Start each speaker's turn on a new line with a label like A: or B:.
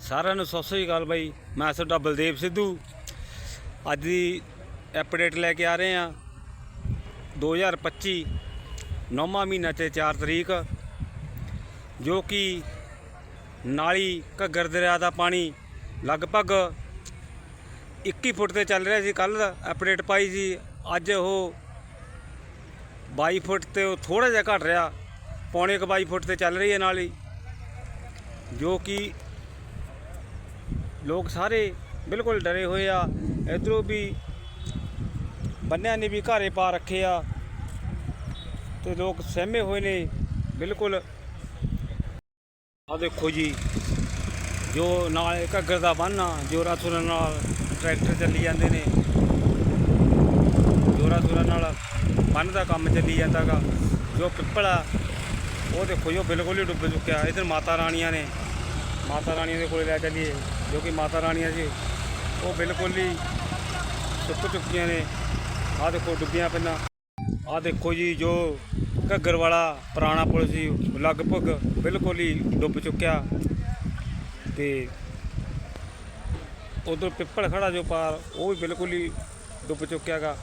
A: ਸਾਰਿਆਂ ਨੂੰ ਸਤਿ ਸ੍ਰੀ ਅਕਾਲ ਬਾਈ। ਮੈਂ ਤੁਹਾਡਾ ਬਲਦੇਵ ਸਿੱਧੂ। ਅੱਜ ਦੀ ਅਪਡੇਟ ਲੈ ਕੇ ਆ ਰਹੇ ਹਾਂ। 2025 ਨੌਵਾਂ ਮਹੀਨਾ ਤੇ 4 ਤਰੀਕ, ਜੋ ਕਿ ਨਾਲੀ ਘੱਗਰ ਦਰਿਆ ਦਾ ਪਾਣੀ ਲਗਭਗ 21 ਫੁੱਟ ਤੇ ਚੱਲ ਰਿਹਾ ਸੀ। ਕੱਲ ਅਪਡੇਟ ਪਾਈ ਸੀ। ਅੱਜ ਉਹ 22 ਫੁੱਟ ਤੇ ਉਹ ਥੋੜਾ ਜਿਹਾ ਘਟ ਰਿਹਾ। ਪੌਣੇ ਕੁ 22 ਫੁੱਟ ਤੇ ਚੱਲ ਰਹੀ ਹੈ ਨਾਲੀ, ਜੋ ਕਿ ਲੋਕ ਸਾਰੇ ਬਿਲਕੁਲ ਡਰੇ ਹੋਏ ਆ। ਇਧਰੋਂ ਵੀ ਬੰਨਿਆਂ ਨੇ ਵੀ ਘਾਰੇ ਪਾ ਰੱਖੇ ਆ ਤੇ ਲੋਕ ਸਹਿਮੇ ਹੋਏ ਨੇ, ਬਿਲਕੁਲ। ਆ ਦੇਖੋ ਜੀ, ਜੋ ਨਾਲ ਘੱਗਰ ਦਾ ਬੰਨ੍ਹ ਆ, ਜੋਰਾ ਸੁਰਨ ਨਾਲ ਟਰੈਕਟਰ ਚੱਲੀ ਜਾਂਦੇ ਨੇ। ਜੋਰਾ ਸੁਰਨ ਨਾਲ ਬੰਨ੍ਹ ਦਾ ਕੰਮ ਚੱਲੀ ਜਾਂਦਾਗਾ। ਜੋ ਪਿੱਪਲ ਆ, ਉਹ ਦੇਖੋ ਜੋ ਬਿਲਕੁਲ ਹੀ ਡੁੱਬ ਚੁੱਕਿਆ। ਇਧਰ ਮਾਤਾ ਰਾਣੀਆਂ ਨੇ। ਮਾਤਾ ਰਾਣੀਆਂ ਦੇ ਕੋਲੇ ਲੈ ਚੱਲੀਏ, ਜੋ ਕਿ ਮਾਤਾ ਰਾਣੀਆਂ ਸੀ। ਉਹ ਬਿਲਕੁਲ ਹੀ ਸੁੱਕ ਚੁੱਕੀਆਂ ਨੇ। ਆਹ ਦੇਖੋ, ਡੁੱਬੀਆਂ ਪਹਿਲਾਂ ਆਹ ਦੇਖੋ ਜੀ, ਜੋ ਘੱਗਰ ਵਾਲਾ ਪੁਰਾਣਾ ਪੁਲ ਸੀ, ਲਗਭਗ ਬਿਲਕੁਲ ਹੀ ਡੁੱਬ ਚੁੱਕਿਆ। ਤੇ ਉਧਰ ਪਿੱਪਲ ਖੜਾ ਜੋ ਪਾਰ, ਉਹ ਵੀ ਬਿਲਕੁਲ ਹੀ ਡੁੱਬ ਚੁੱਕਿਆਗਾ